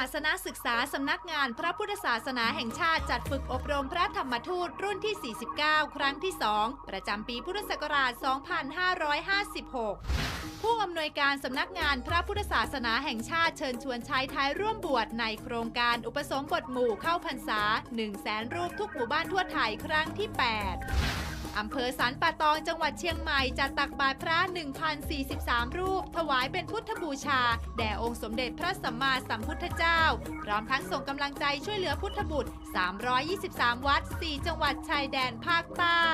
าสนศึกษาสำนักงานพระพุทธศาสนาแห่งชาติจัดฝึกอบรมพระธรรมทูตรุ่นที่ 49 ครั้งที่ 2 ประจำปีพุทธศักราช 2556ผู้อำนวยการสำนักงานพระพุทธศาสนาแห่งชาติเชิญชวนชายไทยร่วมบวชในโครงการอุปสมบทหมู่เข้าพรรษา 1 0 0 0 0แสนรูปทุกหมู่บ้านทั่วไทยครั้งที่ 8 อำเภอสันป่าตองจังหวัดเชียงใหม่จัดตักบาตรพระ 1,043 รูป ถวายเป็นพุทธบูชา แด่องค์สมเด็จพระสัมมาสัมพุทธเจ้า พร้อมทั้งส่งกำลังใจช่วยเหลือพุทธบุตร 323 วัด 4 จังหวัดชายแดนภาคใต้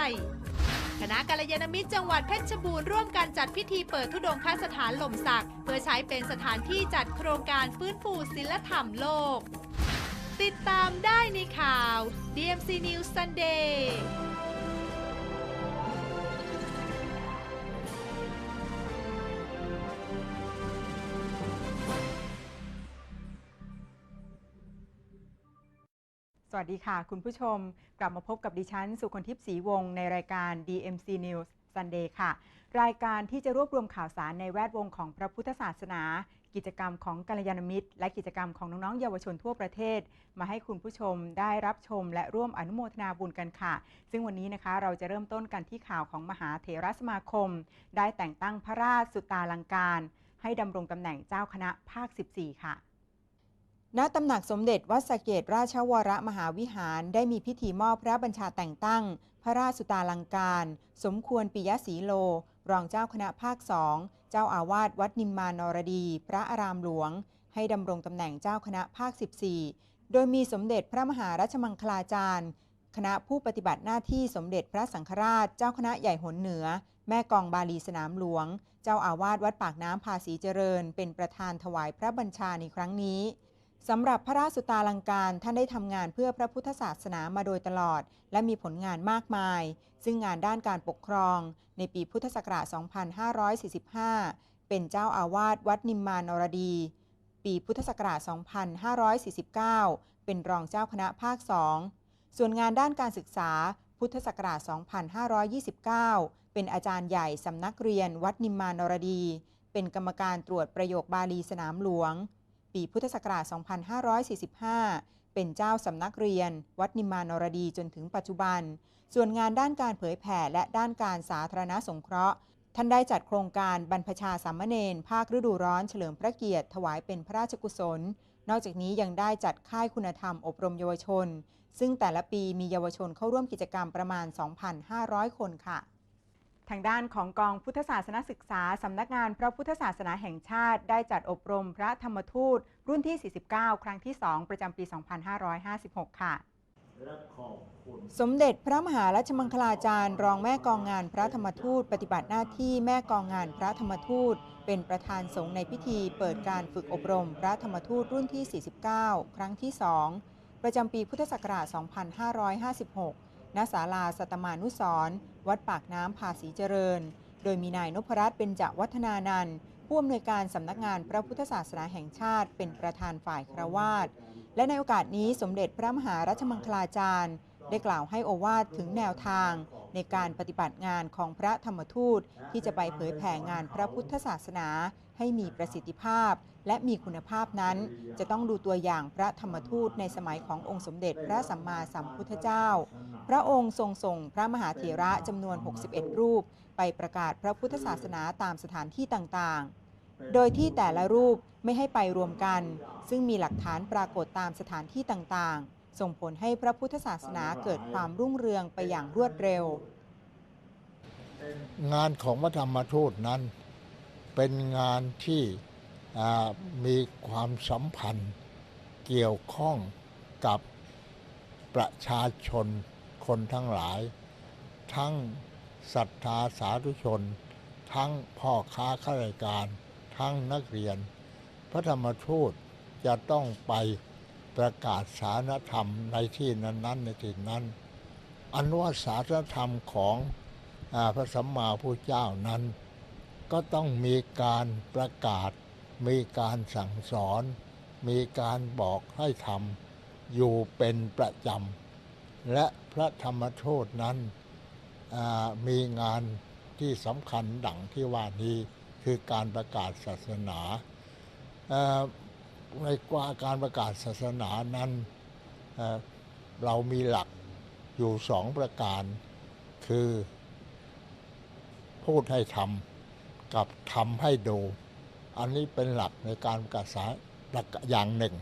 คณะกัลยาณมิตรจังหวัดเพชรบูรณ์ร่วมกันจัดพิธีเปิดธุดงคสถานหล่มสัก เพื่อใช้เป็นสถานที่จัดโครงการฟื้นฟูศิลธรรมโลก ติดตามได้ในข่าว DMC News Sunday วัสดีค่ะ คุณผู้ชมกลับมาพบกับดิฉัน สุคนทิพย์ศรีวงศ์ในรายการ DMC News Sunday ค่ะ รายการที่จะรวบรวมข่าวสารในแวดวงของพระพุทธศาสนา กิจกรรมของกัลยาณมิตร และกิจกรรมของน้อง ๆ เยาวชนทั่วประเทศ มาให้คุณผู้ชมได้รับชม และร่วมอนุโมทนาบุญกันค่ะ ซึ่งวันนี้นะคะเราจะเริ่มต้นกันที่ข่าวของมหาเถรสมาคม ได้แต่งตั้งพระราชสุตาลังการ ให้ดำรงตำแหน่งเจ้าคณะภาค 14 ค่ะ ณตำหนักสมเด็จวัดสเกตราชวรมหาวิหารได้มีพิธีมอบพระบัญชาแต่งตั้ง พระราชสุตาลังการ สมควรปิยศรีโล รองเจ้าคณะภาคสองเจ้าอาวาสวัดนิมมานรดี พระอารามหลวง ให้ดำรงตำแหน่งเจ้าคณะภาค 14 โดยมีสมเด็จพระมหารัชมังคลาจารย์คณะผู้ปฏิบัติหน้าที่สมเด็จพระสังฆราช เจ้าคณะใหญ่หนเหนือ แม่กองบาลีสนามหลวง เจ้าอาวาสวัดปากน้ำภาษีเจริญ เป็นประธานถวายพระบัญชาในครั้งนี้ สำหรับพระราชสุตาลังการท่านได้ทำงานเพื่อพระพุทธศาสนามาโดยตลอด และมีผลงานมากมาย ซึ่งงานด้านการปกครอง ในปีพุทธศักราช 2545 เป็นเจ้าอาวาสวัดนิมมานรดี ปีพุทธศักราช 2549 เป็นรองเจ้าคณะภาค2ส่วนงานด้านการศึกษาพุทธศักราช 2529 เป็นอาจารย์ใหญ่สำนักเรียนวัดนิมมานรดี เป็นกรรมการตรวจประโยคบาลีสนามหลวง ปีพุทธศักราช 2545 เป็นเจ้าสำนักเรียน วัดนิมมานรดีจนถึงปัจจุบัน ส่วนงานด้านการเผยแผ่และด้านการสาธารณสงเคราะห์ ท่านได้จัดโครงการบรรพชาสามเณรภาคฤดูร้อนเฉลิมพระเกียรติถวายเป็นพระราชกุศล นอกจากนี้ยังได้จัดค่ายคุณธรรมอบรมเยาวชน ซึ่งแต่ละปีมีเยาวชนเข้าร่วมกิจกรรมประมาณ 2,500 คนค่ะ ทางด้านของกองพุทธศาสนศึกษา สำนักงานพระพุทธศาสนาแห่งชาติ ได้จัดอบรมพระธรรมทูต รุ่นที่ 49 ครั้งที่ 2 ประจำปี 2556 ค่ะ สมเด็จพระมหารัชมังคลาจารย์ รองแม่กองงานพระธรรมทูต ปฏิบัติหน้าที่แม่กองงานพระธรรมทูต เป็นประธานสงฆ์ในพิธี เปิดการฝึกอบรมพระธรรมทูตรุ่นที่ 49 ครั้งที่ 2 ประจำปีพุทธศักราช 2556 ณศาลาสัตมานุสรวัดปากน้ำภาษีเจริญ โดยมีนายนพรัตน์เบญจวัฒนานันท์ผู้อำนวยการสำนักงานพระพุทธศาสนาแห่งชาติเป็นประธานฝ่ายครวาสและในโอกาสนี้สมเด็จพระมหารัชมังคลาจารย์ ได้กล่าวให้โอวาทถึงแนวทาง ในการปฏิบัติงานของพระธรรมทูตที่จะไปเผยแผ่งานพระพุทธศาสนาให้มีประสิทธิภาพ และมีคุณภาพนั้น จะต้องดูตัวอย่างพระธรรมทูตในสมัยขององค์สมเด็จพระสัมมาสัมพุทธเจ้า พระองค์ทรงส่งพระมหาเถระจำนวน 61 รูป ไปประกาศพระพุทธศาสนาตามสถานที่ต่างๆ โดยที่แต่ละรูปไม่ให้ไปรวมกัน ซึ่งมีหลักฐานปรากฏตามสถานที่ต่างๆ ส่งผลให้พระพุทธศาสนาเกิดความรุ่งเรืองไปอย่างรวดเร็ว งานของพระธรรมทูตนั้นเป็นงานที่ มีความสัมพันธ์เกี่ยวข้องกับประชาชนคนทั้งหลาย ทั้งศรัทธาสาธุชน ทั้งพ่อค้าข้าราชการ ทั้งนักเรียน พระธรรมทูตจะต้องไปประกาศสารธรรมในที่นั้น ๆ ในที่นั้น อันว่าสารธรรมของอพระสัมมาพุทธเจ้านั้น ก็ต้องมีการประกาศ มีการสั่งสอน มีการบอกให้ทำอยู่เป็นประจำ และพระธรรมโทษนั้นมีงานที่สำคัญดังที่ว่านี้คือการประกาศศาสนาในกว่าการประกาศศาสนานั้นเอ่อเรามีหลักอยู่สองประการ คือ พูดให้ทำกับทำให้ดู อันนี้เป็นหลักในการประกาศศาสนาอย่างหนึ่ง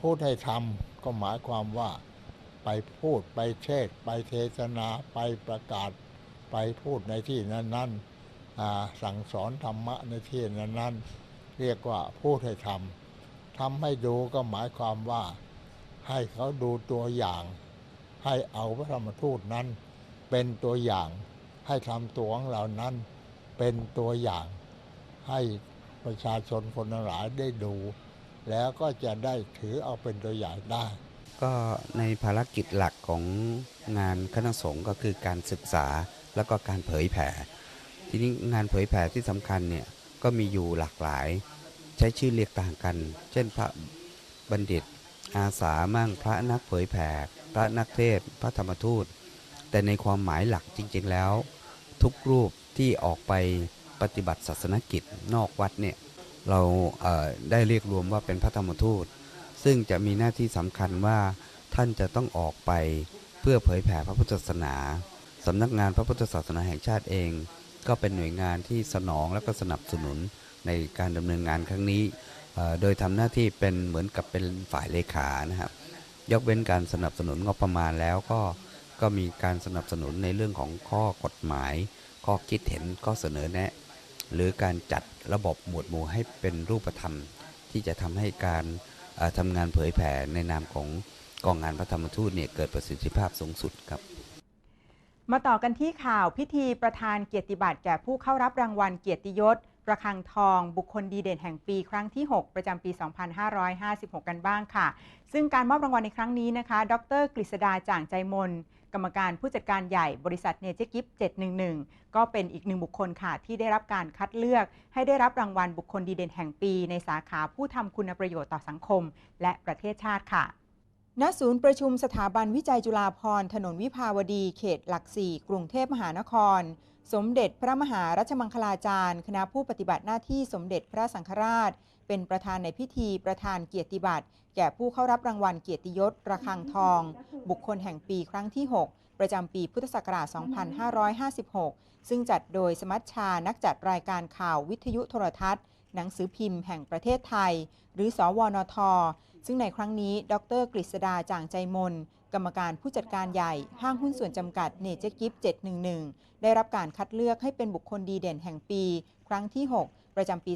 พูดให้ทำก็หมายความว่าไปพูดไปเทศ ไปเทศนาไปประกาศ ไปพูดในที่นั้นๆสั่งสอนธรรมะในที่นั้นๆ เรียกว่าพูดให้ทำทำให้ดูก็หมายความว่า ให้เขาดูตัวอย่าง ให้เอาพระธรรมทูตนั้น เป็นตัวอย่างให้ทำตัวของเรานั้นเป็นตัวอย่างให้ ประชาชนคนทั้งหลายได้ดู แล้วก็จะได้ถือเอาเป็นตัวอย่างได้ ก็ในภารกิจหลักของงานคณะสงฆ์ก็คือการศึกษาแล้วก็การเผยแผ่ ทีนี้งานเผยแผ่ที่สำคัญเนี่ยก็มีอยู่หลากหลาย ใช้ชื่อเรียกต่างกัน เช่นพระบัณฑิต อาสามั่งพระนักเผยแผ่พระนักเทศพระธรรมทูต แต่ในความหมายหลักจริง ๆแล้ว ทุกรูปที่ออกไป ปฏิบัติศาสนกิจนอกวัดเนี่ยเราเได้เรียกรวมว่าเป็นพระธรรมทูต ซึ่งจะมีหน้าที่สำคัญว่าท่านจะต้องออกไปเพื่อเผยแผ่พระพุทธศาสนาสำนักงานพระพุทธศาสนาแห่งชาติเอง ก็เป็นหน่วยงานที่สนองและก็สนับสนุนในการดำเนินงานครั้งนี้ โดยทำหน้าที่เป็นเหมือนกับเป็นฝ่ายเลขานะครับ ยกเว้นการสนับสนุนงบประมาณแล้วก็ก็มีการสนับสนุนในเรื่องของข้อกฎหมาย ข้อคิดเห็นข้อเสนอแนะ หรือการจัดระบบหมวดหมู่ให้เป็นรูปธรรม ที่จะทำให้การเอ่อทำงานเผยแผ่ในนามของกองงานพระธรรมทูตเนี่ยเกิดประสิทธิภาพสูงสุดครับ มาต่อกันที่ข่าวพิธีประธานเกียรติบัตรแก่ผู้เข้ารับรางวัลเกียรติยศ ระฆังทองบุคคลดีเด่นแห่งปีครั้งที่ 6 ประจำปี 2556 กันบ้างค่ะ ซึ่งการมอบรางวัลในครั้งนี้นะคะ ดร กฤษดาจ่างใจมน กรรมการผู้จัดการใหญ่บริษัทเนเจกิฟ711 ก็เป็นอีกหนึ่งบุคคลค่ะ ที่ได้รับการคัดเลือก ให้ได้รับรางวัลบุคคลดีเด่นแห่งปี ในสาขาผู้ทำคุณประโยชน์ต่อสังคม และประเทศชาติค่ะณศูนย์ประชุมสถาบันวิจัยจุฬาภรณ์ถนนวิภาวดีเขตหลักสี่กรุงเทพมหานคร สมเด็จพระมหารัชมังคลาจารย์ คณะผู้ปฏิบัติหน้าที่สมเด็จพระสังฆราช เป็นประธานในพิธีประธานเกียรติบัตร แก่ผู้เข้ารับรางวัลเกียรติยศระฆังทอง บุคคลแห่งปีครั้งที่ 6 ประจำปีพุทธศักราช 2556 ซึ่งจัดโดยสมัชชานักจัดรายการข่าววิทยุโทรทัศน์ หนังสือพิมพ์แห่งประเทศไทย หรือ สวนทซึ่งในครั้งนี้ ดร กฤษดาจางใจมน กรรมการผู้จัดการใหญ่ห้างหุ้นส่วนจำกัดเนเจอร์กิฟ711 ได้รับการคัดเลือกให้เป็นบุคคลดีเด่นแห่งปี ครั้งที่ 6 ประจำปี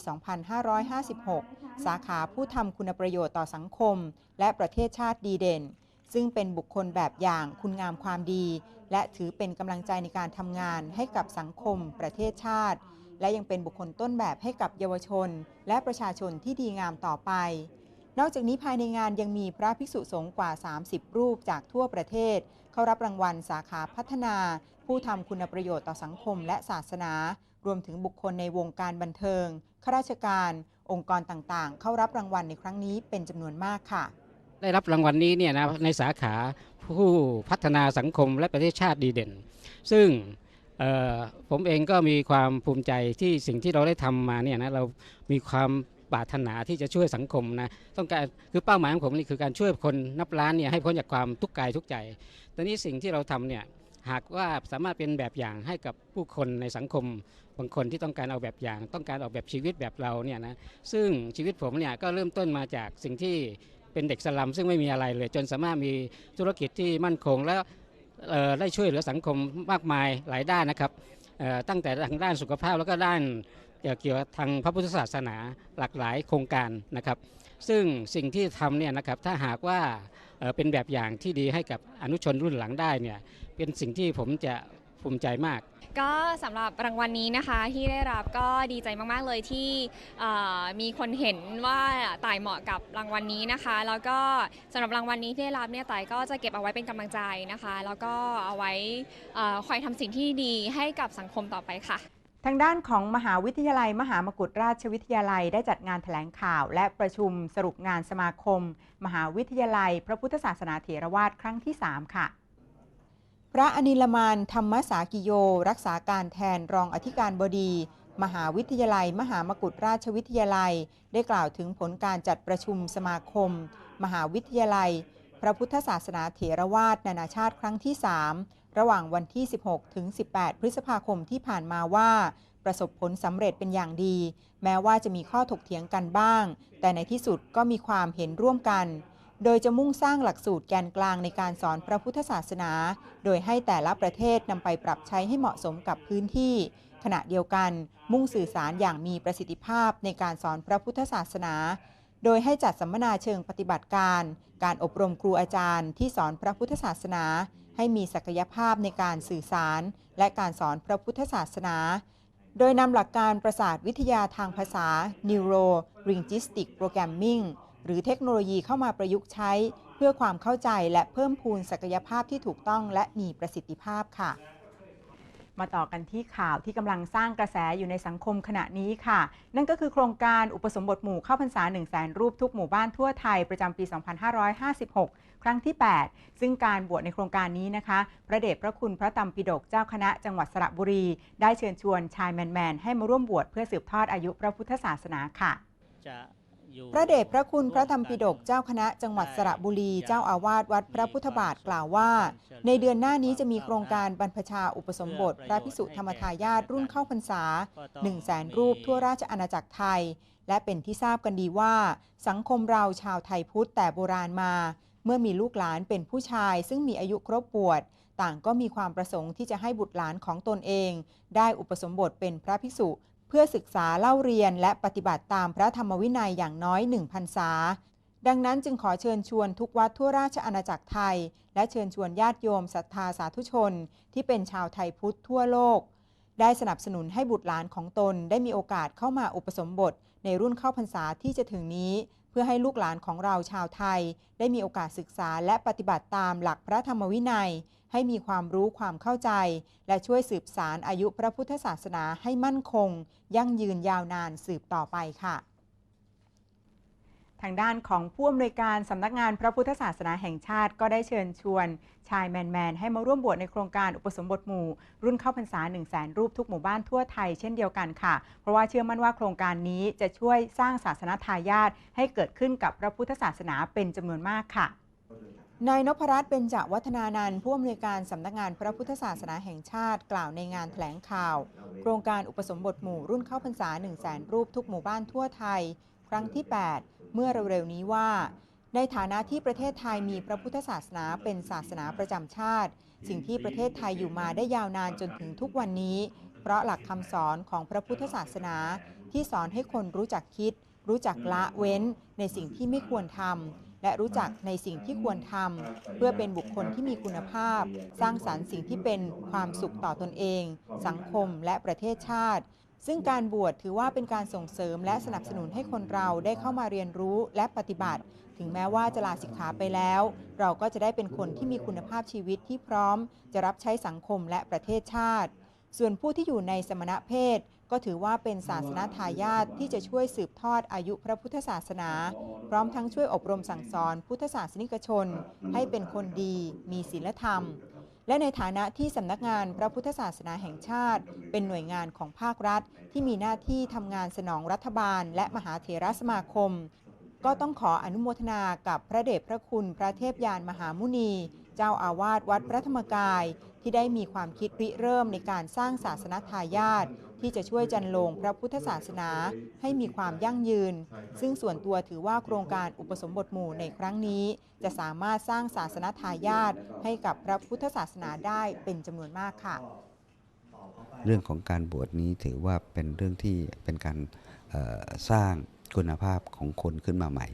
2556 สาขาผู้ทำคุณประโยชน์ต่อสังคม และประเทศชาติดีเด่น ซึ่งเป็นบุคคลแบบอย่างคุณงามความดี และถือเป็นกำลังใจในการทำงานให้กับสังคม ประเทศชาติ และยังเป็นบุคคลต้นแบบให้กับเยาวชน และประชาชนที่ดีงามต่อไป นอกจากนี้ภายในงานยังมีพระภิกษุสงฆ์กว่า 30 รูปจากทั่วประเทศ เข้ารับรางวัลสาขาพัฒนา ผู้ทำคุณประโยชน์ต่อสังคมและศาสนา รวมถึงบุคคลในวงการบันเทิงข้าราชการ องค์กรต่างๆ เข้ารับรางวัลในครั้งนี้เป็นจำนวนมากค่ะ ได้รับรางวัลนี้เนี่ยนะในสาขาผู้พัฒนาสังคมและประเทศชาติดีเด่น ซึ่งผมเองก็มีความภูมิใจที่สิ่งที่เราได้ทำมาเนี่ยนะเรามีความ ปรารถนาที่จะช่วยสังคมนะต้องการคือเป้าหมายของผมนี่คือการช่วยคนนับล้านเนี่ยให้พ้นจากความทุกข์กายทุกใจตอนนี้สิ่งที่เราทำเนี่ยหากว่าสามารถเป็นแบบอย่างให้กับผู้คนในสังคมบางคนที่ต้องการเอาแบบอย่าง ต้องการออกแบบชีวิตแบบเราเนี่ยนะซึ่งชีวิตผมเนี่ยก็เริ่มต้นมาจากสิ่งที่เป็นเด็กสลัมซึ่งไม่มีอะไรเลย จนสามารถมีธุรกิจที่มั่นคง และได้ช่วยเหลือสังคมมากมายหลายด้านนะครับตั้งแต่ทางด้านสุขภาพแล้วก็ด้าน เกี่ยวกับทางพระพุทธศาสนาหลากหลายโครงการนะครับ ซึ่งสิ่งที่ทำเนี่ยนะครับถ้าหากว่าเป็นแบบอย่างที่ดีให้กับอนุชนรุ่นหลังได้เนี่ยเป็นสิ่งที่ผมจะภูมิใจมาก ก็สำหรับรางวัลนี้นะคะที่ได้รับก็ดีใจมาก ๆ เลยที่มีคนเห็นว่าต่ายเหมาะกับรางวัลนี้นะคะ แล้วก็สำหรับรางวัลนี้ที่ได้รับเนี่ยต่ายก็จะเก็บเอาไว้เป็นกำลังใจนะคะ แล้วก็เอาไว้อคอยทำสิ่งที่ดีให้กับสังคมต่อไปค่ะ ทางด้านของมหาวิทยาลัย มหามกุฏราชวิทยาลัยได้จัดงานแถลงข่าว และประชุมสรุปงานสมาคม มหาวิทยาลัย พระพุทธศาสนาเถรวาทครั้งที่ 3 ค่ะ พระอนิลมานธรรมสากิโย รักษาการแทนรองอธิการบดี มหาวิทยาลัย มหามกุฏราชวิทยาลัย ได้กล่าวถึงผลการจัดประชุมสมาคม มหาวิทยาลัย พระพุทธศาสนาเถรวาทนานาชาติครั้งที่ 3 ระหว่างวันที่ 16 ถึง 18 พฤษภาคมที่ผ่านมาว่า ประสบผลสำเร็จเป็นอย่างดี แม้ว่าจะมีข้อถกเถียงกันบ้าง แต่ในที่สุดก็มีความเห็นร่วมกัน โดยจะมุ่งสร้างหลักสูตรแกนกลางในการสอนพระพุทธศาสนา โดยให้แต่ละประเทศนำไปปรับใช้ให้เหมาะสมกับพื้นที่ ขณะเดียวกัน มุ่งสื่อสารอย่างมีประสิทธิภาพในการสอนพระพุทธศาสนา โดยให้จัดสัมมนาเชิงปฏิบัติการ การอบรมครูอาจารย์ที่สอนพระพุทธศาสนา ให้มีศักยภาพในการสื่อสาร และการสอนพระพุทธศาสนา โดยนำหลักการประสาทวิทยาทางภาษา Neuro Linguistic Programming หรือเทคโนโลยีเข้ามาประยุกต์ใช้ เพื่อความเข้าใจและเพิ่มพูนศักยภาพที่ถูกต้องและมีประสิทธิภาพค่ะ มาต่อกันที่ข่าวที่กำลังสร้างกระแสอยู่ในสังคมขณะนี้ค่ะ นั่นก็คือโครงการอุปสมบทหมู่เข้าพรรษา1 0 0 0 0แสนรูปทุกหมู่บ้านทั่วไทยประจำปี 2556 ครั้งที่ 8 ซึ่งการบวชในโครงการนี้นะคะ พระเดชพระคุณพระตำปิฎกเจ้าคณะจังหวัดสระบุรี ได้เชิญชวนชายแมนๆให้มาร่วมบวชเพื่อสืบทอดอายุพระพุทธศาสนาค่ะจะ พระเดชพระคุณพระธรรมปิฎกเจ้าคณะจังหวัดสระบุรี เจ้าอาวาสวัดพระพุทธบาทกล่าวว่า ในเดือนหน้านี้จะมีโครงการบรรพชาอุปสมบท พระพิสุธรรมทายาทรุ่นเข้าพรรษา1 0 0 0 0แสนรูปทั่วราชอาณาจักรไทย และเป็นที่ทราบกันดีว่า สังคมเราชาวไทยพุทธแต่โบราณมา เมื่อมีลูกหลานเป็นผู้ชาย ซึ่งมีอายุครบบวชต่างก็มีความประสงค์ที่จะให้บุตรหลานของตนเอง ได้อุปสมบทเป็นพระภิกษุ เพื่อศึกษาเล่าเรียนและปฏิบัติตามพระธรรมวินัยอย่างน้อยหนึ่งพรรษา ดังนั้นจึงขอเชิญชวนทุกวัดทั่วราชอาณาจักรไทย และเชิญชวนญาติโยมศรัทธาสาธุชน ที่เป็นชาวไทยพุทธทั่วโลก ได้สนับสนุนให้บุตรหลานของตนได้มีโอกาสเข้ามาอุปสมบท ในรุ่นเข้าพรรษาที่จะถึงนี้ เพื่อให้ลูกหลานของเราชาวไทย ได้มีโอกาสศึกษาและปฏิบัติตามหลักพระธรรมวินัย ให้มีความรู้ความเข้าใจ และช่วยสืบสารอายุพระพุทธศาสนาให้มั่นคง ยั่งยืนยาวนานสืบต่อไปค่ะ ทางด้านของผู้อำนวยการสำนักงานพระพุทธศาสนาแห่งชาติ ก็ได้เชิญชวน ชายแมน ๆ ให้มาร่วมบวชในโครงการอุปสมบทหมู่ รุ่นเข้าพรรษา 1 0 0 0 0แสนรูปทุกหมู่บ้านทั่วไทยเช่นเดียวกันค่ะ เพราะว่าเชื่อมั่นว่าโครงการนี้จะช่วยสร้างศาสนาทายาทให้เกิดขึ้นกับพระพุทธศาสนาเป็นจำนวนมากค่ะ นายนพรัตน์เบญจวัฒนานันท์ผู้อำนวยการสำนักงานพระพุทธศาสนาแห่งชาติกล่าวในงานแถลงข่าว โครงการอุปสมบทหมู่รุ่นเข้าพรรษา 1 0 0 0 0แสนรูปทุกหมู่บ้านทั่วไทย ครั้งที่ 8 เมื่อเร็วๆนี้ว่า ในฐานะที่ประเทศไทยมีพระพุทธศาสนาเป็นศาสนาประจำชาติ สิ่งที่ประเทศไทยอยู่มาได้ยาวนานจนถึงทุกวันนี้ เพราะหลักคำสอนของพระพุทธศาสนา ที่สอนให้คนรู้จักคิด รู้จักละเว้น ในสิ่งที่ไม่ควรทำ และรู้จักในสิ่งที่ควรทำเพื่อเป็นบุคคลที่มีคุณภาพ สร้างสรรค์สิ่งที่เป็นความสุขต่อตนเอง สังคมและประเทศชาติ ซึ่งการบวชถือว่าเป็นการส่งเสริมและสนับสนุนให้คนเราได้เข้ามาเรียนรู้และปฏิบัติ ถึงแม้ว่าจะลาสิกขาไปแล้ว เราก็จะได้เป็นคนที่มีคุณภาพชีวิตที่พร้อม จะรับใช้สังคมและประเทศชาติ ส่วนผู้ที่อยู่ในสมณเพศ ก็ถือว่าเป็นศาสนาทายาทที่จะช่วยสืบทอดอายุพระพุทธศาสนา พร้อมทั้งช่วยอบรมสั่งสอนพุทธศาสนิกชน ให้เป็นคนดี มีศีลธรรม และในฐานะที่สำนักงานพระพุทธศาสนาแห่งชาติ เป็นหน่วยงานของภาครัฐ ที่มีหน้าที่ทำงานสนองรัฐบาล และมหาเถรสมาคม ก็ต้องขออนุโมทนากับพระเดชพระคุณพระเทพยานมหามุนีเจ้าอาวาสวัดพระธรรมกายที่ได้มีความคิดริเริ่มในการสร้างศาสนทายาท ที่จะช่วยจันลงพระพุทธศาสนาให้มีความยั่งยืน ซึ่งส่วนตัวถือว่าโครงการอุปสมบทหมู่ในครั้งนี้ จะสามารถสร้างศาสนทายาทให้กับพระพุทธศาสนาได้เป็นจำนวนมากค่ะ เรื่องของการบวชนี้ถือว่าเป็นเรื่องที่เป็นการสร้าง คุณภาพของคนขึ้นมาใหม่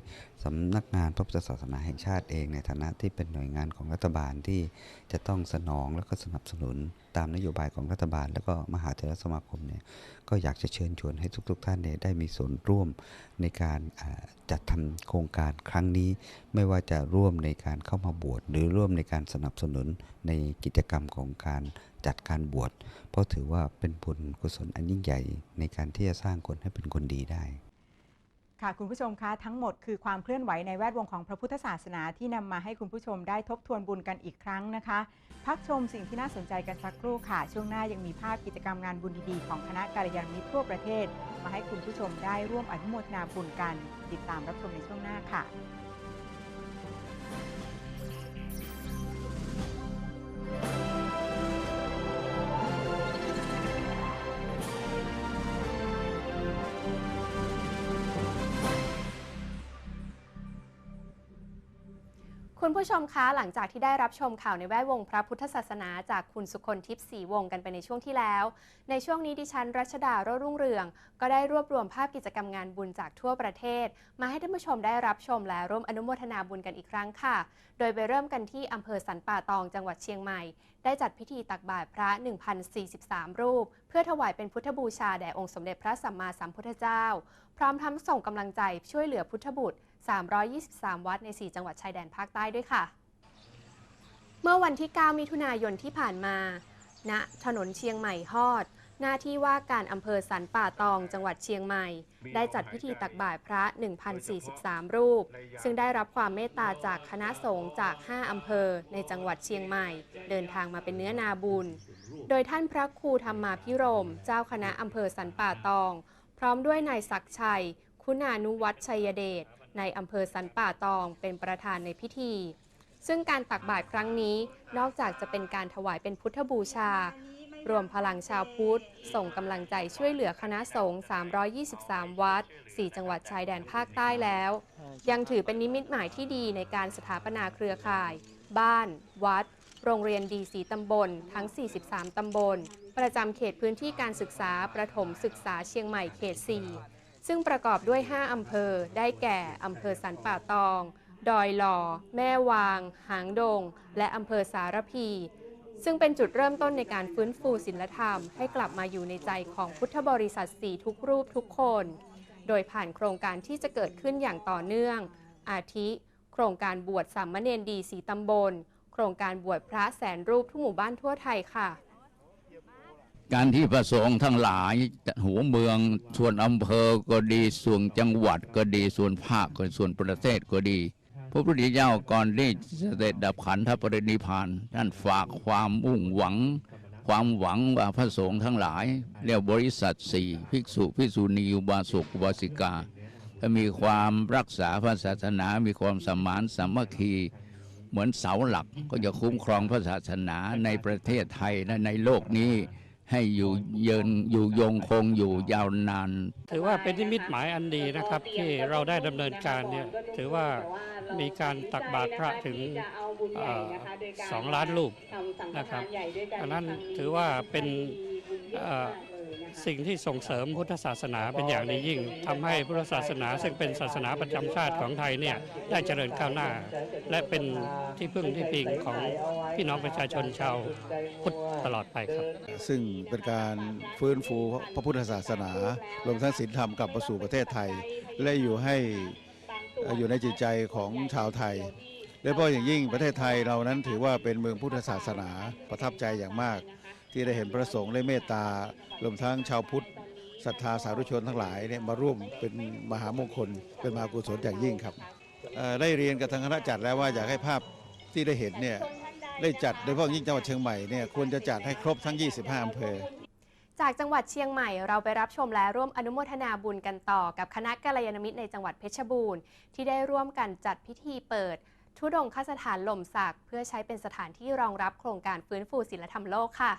สำนักงานพระพุทธศาสนาแห่งชาติเองในฐานะที่เป็นหน่วยงานของรัฐบาลที่จะต้องสนองและก็สนับสนุนตามนโยบายของรัฐบาล แล้วก็มหาเถรสมาคมเนี่ยก็อยากจะเชิญชวนให้ทุกๆท่านเนี่ยได้มีส่วนร่วมในการจัดทำโครงการครั้งนี้ ไม่ว่าจะร่วมในการเข้ามาบวชหรือร่วมในการสนับสนุนในกิจกรรมของการจัดการบวชเพราะถือว่าเป็นบุญกุศลอันยิ่งใหญ่ในการที่จะสร้างคนให้เป็นคนดีได้ ค่ะคุณผู้ชมคะทั้งหมดคือความเคลื่อนไหวในแวดวงของพระพุทธศาสนาที่นำมาให้คุณผู้ชมได้ทบทวนบุญกันอีกครั้งนะคะ พักชมสิ่งที่น่าสนใจกันสักครู่ค่ะ ช่วงหน้ายังมีภาพกิจกรรมงานบุญดีๆของคณะกาลยานมิตรทั่วประเทศ มาให้คุณผู้ชมได้ร่วมอนุโมทนาบุญกัน ติดตามรับชมในช่วงหน้าค่ะ คุณผู้ชมคะหลังจากที่ได้รับชมข่าวในแวดวงพระพุทธศาสนา จากคุณสุคนทิพย์ศรีวงกันไปในช่วงที่แล้ว ในช่วงนี้ดิฉันรัชดาโรรุ่งเรือง ก็ได้รวบรวมภาพกิจกรรมงานบุญจากทั่วประเทศ มาให้ท่านผู้ชมได้รับชมและร่วมอนุโมทนาบุญกันอีกครั้งค่ะ โดยไปเริ่มกันที่อำเภอสันป่าตองจังหวัดเชียงใหม่ ได้จัดพิธีตักบาตรพระ 1,043 รูป เพื่อถวายเป็นพุทธบูชาแด่องค์สมเด็จพระสัมมาสัมพุทธเจ้า พร้อมทั้งส่งกำลังใจช่วยเหลือพุทธบุตร 323 วัดใน 4 จังหวัดชายแดนภาคใต้ด้วยค่ะ เมื่อวันที่ 9 มิถุนายนที่ผ่านมา ณ ถนนเชียงใหม่ฮอด หน้าที่ว่าการอำเภอสันป่าตองจังหวัดเชียงใหม่ ได้จัดพิธีตักบาตรพระ 1,043 รูป ซึ่งได้รับความเมตตาจากคณะสงฆ์จาก 5 อำเภอในจังหวัดเชียงใหม่ เดินทางมาเป็นเนื้อนาบุญ โดยท่านพระครูธรรมาพิรม เจ้าคณะอำเภอสันป่าตอง พร้อมด้วยนายศักชัย คุณานุวัฒชัยเดช ในอำเภอสันป่าตองเป็นประธานในพิธี ซึ่งการตักบาตรครั้งนี้นอกจากจะเป็นการถวายเป็นพุทธบูชา รวมพลังชาวพุทธ ส่งกำลังใจช่วยเหลือคณะสงฆ์ 323 วัด 4 จังหวัดชายแดนภาคใต้แล้ว ยังถือเป็นนิมิตหมายที่ดีในการสถาปนาเครือข่าย บ้าน วัด โรงเรียนดีสีตำบล ทั้ง 43 ตำบล ประจำเขตพื้นที่การศึกษาประถมศึกษาเชียงใหม่เขต 4 ซึ่งประกอบด้วย 5 อำเภอ ได้แก่ อำเภอสันป่าตอง ดอยหล่อ แม่วาง หางดง และอำเภอสารพี ซึ่งเป็นจุดเริ่มต้นในการฟื้นฟูศิลธรรม ให้กลับมาอยู่ในใจของพุทธบริษัทสีทุกรูปทุกคน โดยผ่านโครงการที่จะเกิดขึ้นอย่างต่อเนื่อง อาทิ โครงการบวชสามเณรดีสีตำบล โครงการบวชพระแสนรูปทุกหมู่บ้านทั่วไทยค่ะ การที่ประสงค์ทั้งหลายหัวเมืองส่วนอำเภอก็ดีส่วนจังหวัดก็ดีส่วนภาคก็ส่วนประเทศก็ดี พระพุทธเจ้าก่อนที่เสด็จดับขันธปรินิพพานท่านฝากความมุ่งหวัง ความหวังว่าพระสงฆ์ทั้งหลายเรียกบริษัทสี่ภิกษุภิกษุณีอุบาสกอุบาสิกาถ้ามีความรักษาพระศาสนามีความสมานสามัคคีเหมือนเสาหลักก็จะคุ้มครองพระศาสนาในประเทศไทยและในโลกนี้ ให้อยู่เยินอยู่ยงคงอยู่ยาวนาน ถือว่าเป็นนิมิตหมายอันดีนะครับ ที่เราได้ดำเนินการเนี่ยถือว่ามีการตักบาตรพระถึงเอ่อสองล้านรูปนะครับอันนั้นถือว่าเป็นเอ่อ สิ่งที่ส่งเสริมพุทธศาสนาเป็นอย่างดียิ่งทำให้พุทธศาสนาซึ่งเป็นศาสนาประจำชาติของไทยเนี่ยได้เจริญก้าวหน้า และเป็นที่พึ่งที่พิงของพี่น้องประชาชนชาวพุทธตลอดไปครับ ซึ่งเป็นการฟื้นฟูพระพุทธศาสนารวมทั้งศีลธรรมกลับมาสู่ประเทศไทย และอยู่ให้อยู่ในจิตใจของชาวไทยโดยเฉพาะอย่างยิ่งประเทศไทยเรานั้นถือว่าเป็นเมืองพุทธศาสนาประทับใจอย่างมาก ที่ได้เห็นพระสงฆ์ได้เมตตารวมทั้งชาวพุทธศรัทธาสาธุชนทั้งหลายเนี่ยมาร่วมเป็นมหามงคล เป็นมหากุศลอย่างยิ่งครับได้เรียนกับทางคณะจัดแล้วว่าอยากให้ภาพที่ได้เห็นเนี่ยได้จัดโดยเฉพาะยิ่งจังหวัดเชียงใหม่เนี่ยควรจะจัดให้ครบทั้ง 25อำเภอจากจังหวัดเชียงใหม่เราไปรับชมและร่วมอนุโมทนาบุญกันต่อกับคณะกัลยาณมิตรในจังหวัดเพชรบูรณ์ ที่ได้ร่วมกันจัดพิธีเปิด ทุดงคสถานหล่มสักเพื่อใช้เป็นสถานที่รองรับโครงการฟื้นฟูศิลธรรมโลกค่ะ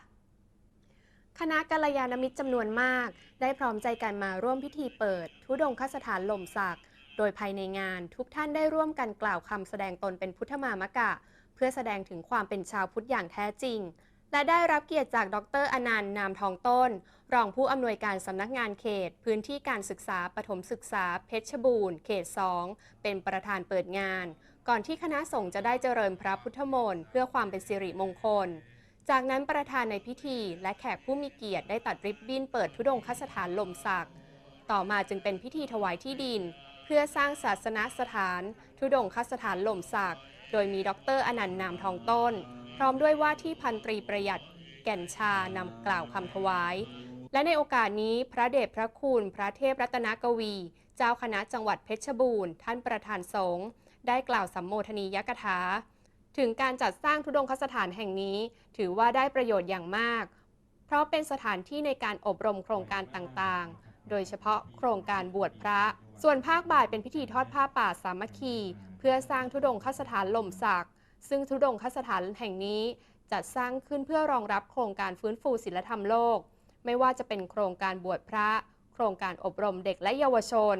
คณะกัลยาณมิตรจำนวนมาก ได้พร้อมใจกันมาร่วมพิธีเปิด ทุดงคสถานหล่มสัก โดยภายในงานทุกท่านได้ร่วมกันกล่าวคำแสดงตนเป็นพุทธมามกะ เพื่อแสดงถึงความเป็นชาวพุทธอย่างแท้จริง และได้รับเกียรติจากดรอนันต์นามทองต้น รองผู้อำนวยการสำนักงานเขต พื้นที่การศึกษาปฐมศึกษาเพชรบูรณ์เขต 2 เป็นประธานเปิดงาน ก่อนที่คณะสงฆ์จะได้เจริญพระพุทธมนต์เพื่อความเป็นสิริมงคล จากนั้นประธานในพิธีและแขกผู้มีเกียรติได้ตัดริบบิ้นเปิดทุดงคสถานลมศักต่อมาจึงเป็นพิธีถวายที่ดิน เพื่อสร้างศาสนสถานทุดงคสถานลมศักโดยมีดรอนันต์นามทองต้น พร้อมด้วยว่าที่พันตรีประหยัดแก่นชานำกล่าวคำถวาย และในโอกาสนี้พระเดชพระคุณ พระเทพรัตนกวี เจ้าคณะจังหวัดเพชรบูรณ์ ท่านประธานสงฆ์ได้กล่าวสัมโมทนียกถา ถึงการจัดสร้างธุดงคสถานแห่งนี้ ถือว่าได้ประโยชน์อย่างมาก เพราะเป็นสถานที่ในการอบรมโครงการต่างๆ โดยเฉพาะโครงการบวชพระ ส่วนภาคบ่ายเป็นพิธีทอดผ้าป่าสามัคคี เพื่อสร้างธุดงคสถานหล่มสัก ซึ่งธุดงคสถานแห่งนี้จัดสร้างขึ้นเพื่อรองรับโครงการฟื้นฟูศิลธรรมโลก ไม่ว่าจะเป็นโครงการบวชพระ โครงการอบรมเด็กและเยาวชน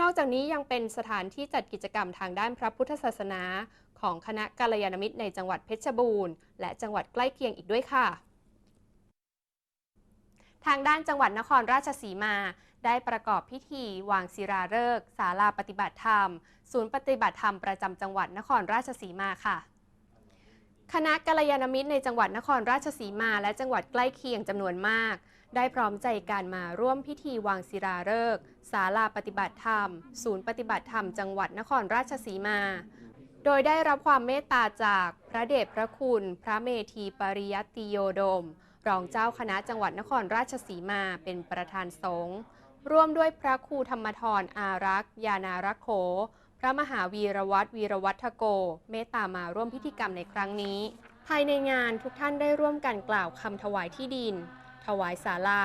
นอกจากนี้ยังเป็นสถานที่จัดกิจกรรมทางด้านพระพุทธศาสนา ของคณะกัลยาณมิตรในจังหวัดเพชรบูรณ์ และจังหวัดใกล้เคียงอีกด้วยค่ะ ทางด้านจังหวัดนครราชสีมา ได้ประกอบพิธีวางศิลาฤกษ์ศาลาปฏิบัติธรรม ศูนย์ปฏิบัติธรรมประจำจังหวัดนครราชสีมาค่ะคณะกัลยาณมิตรในจังหวัดนครราชสีมา และจังหวัดใกล้เคียงจำนวนมาก ได้พร้อมใจการมาร่วมพิธีวางศิลาฤกษ์ศาลาปฏิบัติธรรม ศูนย์ปฏิบัติธรรมจังหวัดนครราชสีมา โดยได้รับความเมตตาจากพระเดชพระคุณ พระเมธีปริยัติโยดม รองเจ้าคณะจังหวัดนครราชสีมาเป็นประธานสงฆ์ร่วมด้วยพระครูธรรมทรอารักษ์ ยานารักโข พระมหาวีรวัตรวีรวัฒโก เมตตามาร่วมพิธีกรรมในครั้งนี้ ภายในงานทุกท่านได้ร่วมกันกล่าวคำถวายที่ดิน ถวายศาลา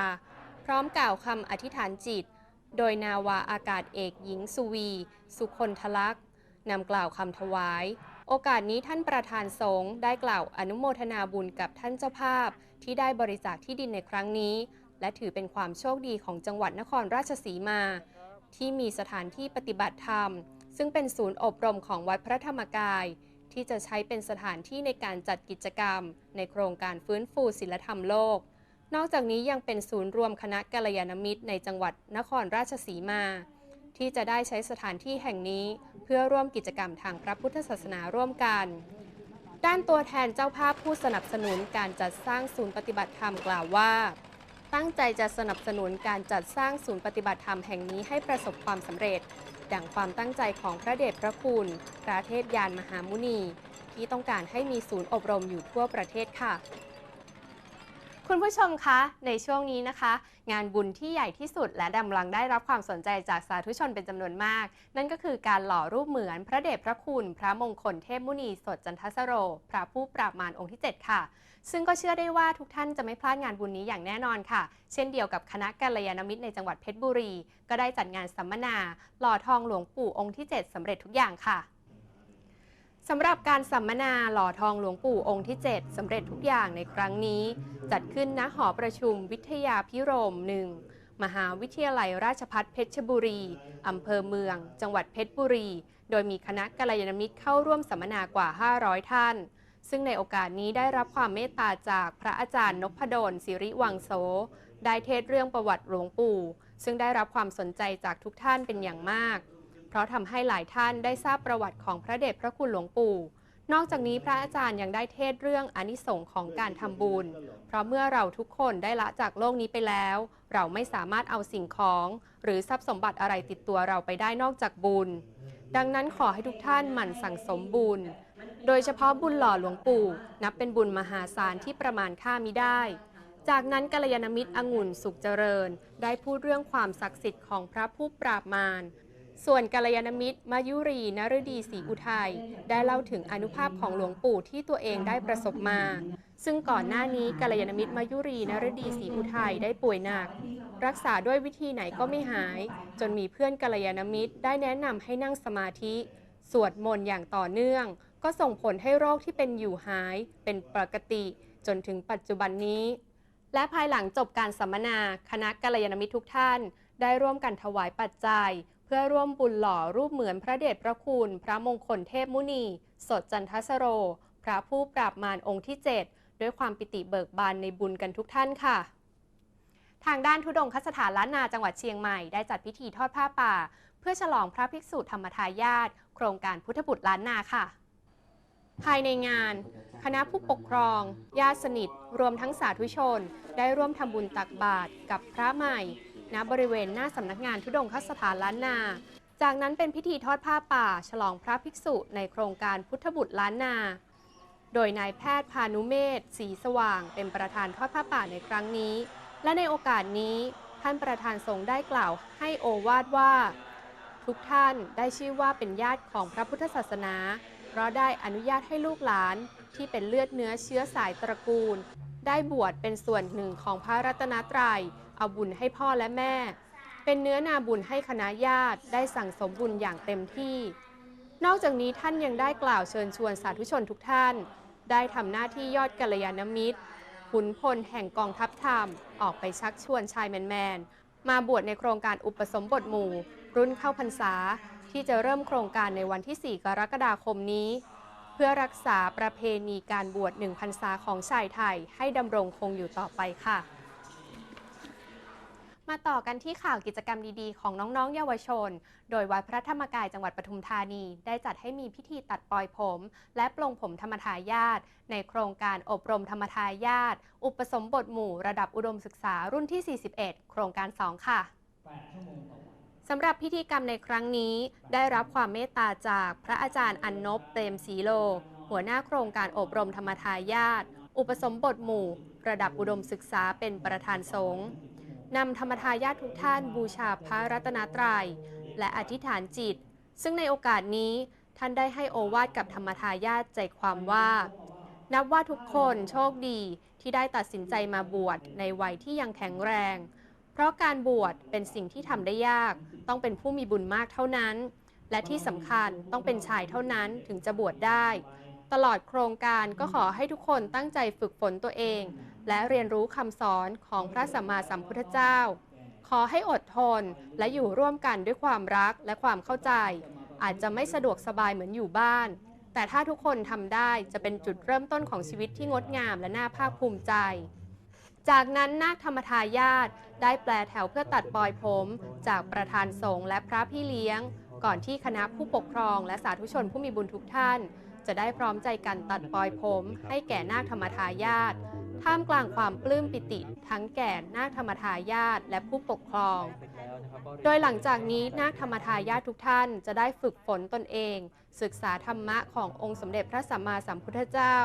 พร้อมกล่าวคำอธิษฐานจิต โดยนาวาอากาศเอกหญิงสุวี สุคนทลักษ์ นำกล่าวคำถวาย โอกาสนี้ท่านประธานสงฆ์ได้กล่าวอนุโมทนาบุญกับท่านเจ้าภาพ ที่ได้บริจาคที่ดินในครั้งนี้ และถือเป็นความโชคดีของจังหวัดนครราชสีมา ที่มีสถานที่ปฏิบัติธรรม ซึ่งเป็นศูนย์อบรมของวัดพระธรรมกาย ที่จะใช้เป็นสถานที่ในการจัดกิจกรรม ในโครงการฟื้นฟูศิลธรรมโลก นอกจากนี้ยังเป็นศูนย์รวมคณะกัลยาณมิตรในจังหวัดนครราชสีมา ที่จะได้ใช้สถานที่แห่งนี้ เพื่อร่วมกิจกรรมทางพระพุทธศาสนาร่วมกัน ด้านตัวแทนเจ้าภาพผู้สนับสนุนการจัดสร้างศูนย์ปฏิบัติธรรมกล่าวว่า ตั้งใจจะสนับสนุนการจัดสร้างศูนย์ปฏิบัติธรรมแห่งนี้ให้ประสบความสำเร็จ ดังความตั้งใจของพระเดชพระคุณ พระเทพยานมหามุนี ที่ต้องการให้มีศูนย์อบรมอยู่ทั่วประเทศค่ะ คุณผู้ชมคะ ในช่วงนี้นะคะ งานบุญที่ใหญ่ที่สุดและกำลังได้รับความสนใจจากสาธุชนเป็นจำนวนมาก นั่นก็คือการหล่อรูปเหมือนพระเดชพระคุณ พระมงคลเทพมุนีสดจันทสโร พระผู้ปราบมารองค์ที่ 7 ค่ะ ซึ่งก็เชื่อได้ว่าทุกท่านจะไม่พลาดงานบุญนี้อย่างแน่นอนค่ะ เช่นเดียวกับคณะกัลยาณมิตรในจังหวัดเพชรบุรี ก็ได้จัดงานสัมมนา หล่อทองหลวงปู่องค์ที่ 7สำเร็จทุกอย่างค่ะ สำหรับการสัมมนาหล่อทองหลวงปู่องค์ที่ 7สำเร็จทุกอย่างในครั้งนี้ จัดขึ้นณหอประชุมวิทยาพิรมหนึ่งมหาวิทยาลัยราชภัฏเพชรบุรี อำเภอเมือง จังหวัดเพชรบุรี โดยมีคณะกัลยาณมิตรเข้าร่วมสัมมนากว่า 500 ท่าน ซึ่งในโอกาสนี้ได้รับความเมตตาจากพระอาจารย์นพดลสิริวังโส ได้เทศเรื่องประวัติหลวงปู่ ซึ่งได้รับความสนใจจากทุกท่านเป็นอย่างมาก เพราะทำให้หลายท่านได้ทราบประวัติของพระเดชพระคุณหลวงปู่ นอกจากนี้พระอาจารย์ยังได้เทศเรื่องอนิสงส์ของการทำบุญ เพราะเมื่อเราทุกคนได้ละจากโลกนี้ไปแล้ว เราไม่สามารถเอาสิ่งของ หรือทรัพย์สมบัติอะไรติดตัวเราไปได้นอกจากบุญ ดังนั้นขอให้ทุกท่านหมั่นสั่งสมบุญ โดยเฉพาะบุญหล่อหลวงปู่ นับเป็นบุญมหาศาลที่ประมาณค่ามิได้จากนั้นกัลยาณมิตรองุ่นสุขเจริญ ได้พูดเรื่องความศักดิ์สิทธิ์ของพระผู้ปราบมาร ส่วนกัลยาณมิตรมายุรีนฤดีศรีอุทัยได้เล่าถึงอนุภาพของหลวงปู่ที่ตัวเองได้ประสบมา ซึ่งก่อนหน้านี้กัลยาณมิตรมายุรีนฤดีศรีอุทัยได้ป่วยหนัก รักษาด้วยวิธีไหนก็ไม่หาย จนมีเพื่อนกัลยาณมิตรได้แนะนำให้นั่งสมาธิ สวดมนต์อย่างต่อเนื่อง ก็ส่งผลให้โรคที่เป็นอยู่หาย เป็นปกติ จนถึงปัจจุบันนี้ และภายหลังจบการสัมมนา คณะกัลยาณมิตรทุกท่าน ได้ร่วมกันถวายปัจจัย เพื่อร่วมบุญหล่อรูปเหมือนพระเดชพระคุณ พระมงคลเทพมุนี สดจันทสโร พระผู้ปราบมารองค์ที่ 7 ด้วยความปิติเบิกบานในบุญกันทุกท่านค่ะ ทางด้านทุดงคสถานล้านนาจังหวัดเชียงใหม่ได้จัดพิธีทอดผ้าป่า เพื่อฉลองพระภิกษุธรรมทายาทโครงการพุทธบุตรล้านนาค่ะ ภายในงาน คณะผู้ปกครอง ญาติสนิท รวมทั้งสาธุชน ได้ร่วมทำบุญตักบาตรกับพระใหม่ ณบริเวณหน้าสำนักงานทุดงคสถานล้านนา จากนั้นเป็นพิธีทอดผ้าป่า ฉลองพระภิกษุในโครงการพุทธบุตรล้านนา โดยนายแพทย์พานุเมศสีสว่างเป็นประธานทอดผ้าป่าในครั้งนี้ และในโอกาสนี้ท่านประธานสงฆ์ได้กล่าวให้โอวาทว่า ทุกท่านได้ชื่อว่าเป็นญาติของพระพุทธศาสนา เพราะได้อนุญาตให้ลูกหลานที่เป็นเลือดเนื้อเชื้อสายตระกูล ได้บวชเป็นส่วนหนึ่งของพระรัตนตรัย เอาบุญให้พ่อและแม่ เป็นเนื้อนาบุญให้คณะญาติได้สั่งสมบุญอย่างเต็มที่ นอกจากนี้ท่านยังได้กล่าวเชิญชวนสาธุชนทุกท่าน ได้ทำหน้าที่ยอดกัลยาณมิตรขุนพลแห่งกองทัพธรรม ออกไปชักชวนชายแมนๆ มาบวชในโครงการอุปสมบทหมู่ รุ่นเข้าพรรษาที่จะเริ่มโครงการในวันที่ 4 กรกฎาคมนี้ เพื่อรักษาประเพณีการบวชหนึ่งพรรษาของชายไทยให้ดำรงคงอยู่ต่อไปค่ะ มาต่อกันที่ข่าวกิจกรรมดีๆ ของน้องๆ เยาวชน โดยวัดพระธรรมกายจังหวัดปทุมธานี ได้จัดให้มีพิธีตัดปลอยผม และปลงผมธรรมทายาทในโครงการอบรมธรรมทายาทอุปสมบทหมู่ระดับอุดมศึกษารุ่นที่ 41 โครงการ 2 ค่ะสำหรับพิธีกรรมในครั้งนี้ ได้รับความเมตตาจากพระอาจารย์อันนบเปรมศรีโล หัวหน้าโครงการอบรมธรรมทายาทอุปสมบทหมู่ ระดับอุดมศึกษาเป็นประธานสงฆ์ นำธรรมทายาททุกท่านบูชาพระรัตนตรัย และอธิษฐานจิต ซึ่งในโอกาสนี้ท่านได้ให้โอวาทกับธรรมทายาทใจความว่า นับว่าทุกคนโชคดีที่ได้ตัดสินใจมาบวชในวัยที่ยังแข็งแรง เพราะการบวชเป็นสิ่งที่ทำได้ยาก ต้องเป็นผู้มีบุญมากเท่านั้น และที่สำคัญต้องเป็นชายเท่านั้นถึงจะบวชได้ ตลอดโครงการก็ขอให้ทุกคนตั้งใจฝึกฝนตัวเอง และเรียนรู้คำสอนของพระสัมมาสัมพุทธเจ้า ขอให้อดทนและอยู่ร่วมกันด้วยความรักและความเข้าใจ อาจจะไม่สะดวกสบายเหมือนอยู่บ้าน แต่ถ้าทุกคนทำได้จะเป็นจุดเริ่มต้นของชีวิตที่งดงามและน่าภาคภูมิใจ จากนั้นนาคธรรมทายาทได้แปลแถวเพื่อตัดปลอยผม จากประธานสงฆ์และพระพี่เลี้ยง ก่อนที่คณะผู้ปกครองและสาธุชนผู้มีบุญทุกท่าน จะได้พร้อมใจกันตัดปลอยผม ให้แก่นาคธรรมทายาท ท่ามกลางความปลื้มปิติ ทั้งแก่นาคธรรมทายาทและผู้ปกครอง โดยหลังจากนี้นาคธรรมทายาททุกท่านจะได้ฝึกฝนตนเอง ศึกษาธรรมะขององค์สมเด็จพระสัมมาสัมพุทธเจ้า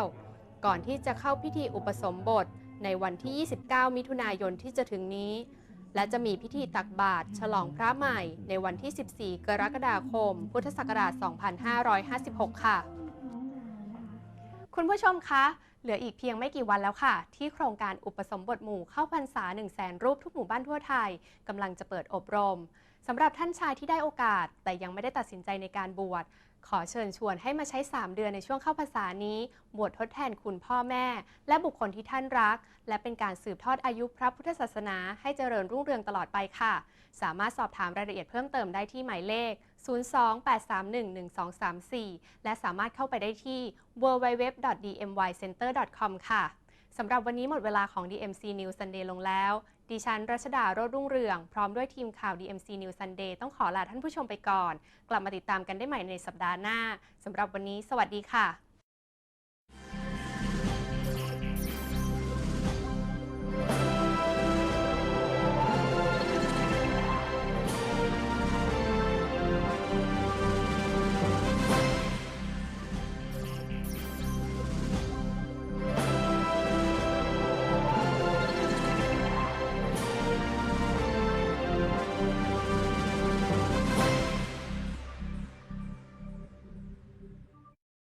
ก่อนที่จะเข้าพิธีอุปสมบทในวันที่ 29 มิถุนายนที่จะถึงนี้ และจะมีพิธีตักบาตรฉลองพระใหม่ในวันที่ 14 กรกฎาคม พุทธศักราช 2556 ค่ะ คุณผู้ชมคะ เหลืออีกเพียงไม่กี่วันแล้วค่ะ ที่โครงการอุปสมบทหมู่เข้าพรรษา1 0 0 0 0แสนรูปทุกหมู่บ้านทั่วไทยกำลังจะเปิดอบรมสำหรับท่านชายที่ได้โอกาส แต่ยังไม่ได้ตัดสินใจในการบวชขอเชิญชวนให้มาใช้ 3 เดือนในช่วงเข้าพรรษานี้ บวชทดแทนคุณพ่อแม่ และบุคคลที่ท่านรัก และเป็นการสืบทอดอายุพระพุทธศาสนา ให้เจริญรุ่งเรืองตลอดไปค่ะ สามารถสอบถามรายละเอียดเพิ่มเติมได้ที่หมายเลข 028311234 และสามารถเข้าไปได้ที่ www.dmycenter.com ค่ะสำหรับวันนี้หมดเวลาของ DMC News Sunday ลงแล้ว ดิฉันรัชดาโรจน์รุ่งเรือง พร้อมด้วยทีมข่าว DMC News Sunday ต้องขอลาท่านผู้ชมไปก่อน กลับมาติดตามกันได้ใหม่ในสัปดาห์หน้าสำหรับวันนี้ สวัสดีค่ะ